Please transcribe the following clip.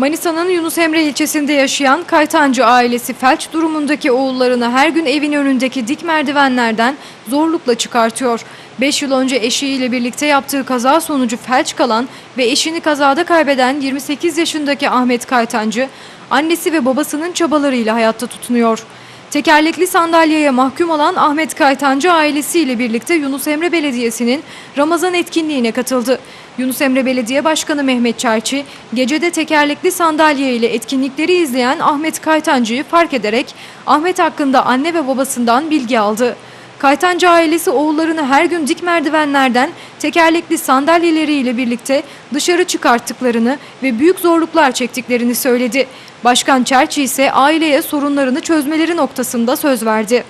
Manisa'nın Yunus Emre ilçesinde yaşayan Kaytancı ailesi felç durumundaki oğullarını her gün evin önündeki dik merdivenlerden zorlukla çıkartıyor. 5 yıl önce eşiyle birlikte yaptığı kaza sonucu felç kalan ve eşini kazada kaybeden 28 yaşındaki Ahmet Kaytancı, annesi ve babasının çabalarıyla hayatta tutunuyor. Tekerlekli sandalyeye mahkum olan Ahmet Kaytancı ailesiyle birlikte Yunus Emre Belediyesi'nin Ramazan etkinliğine katıldı. Yunus Emre Belediye Başkanı Mehmet Çerçi, gecede tekerlekli sandalye ile etkinlikleri izleyen Ahmet Kaytancı'yı fark ederek Ahmet hakkında anne ve babasından bilgi aldı. Kaytancı ailesi oğullarını her gün dik merdivenlerden tekerlekli sandalyeleriyle birlikte dışarı çıkarttıklarını ve büyük zorluklar çektiklerini söyledi. Başkan Çerçi ise aileye sorunlarını çözmeleri noktasında söz verdi.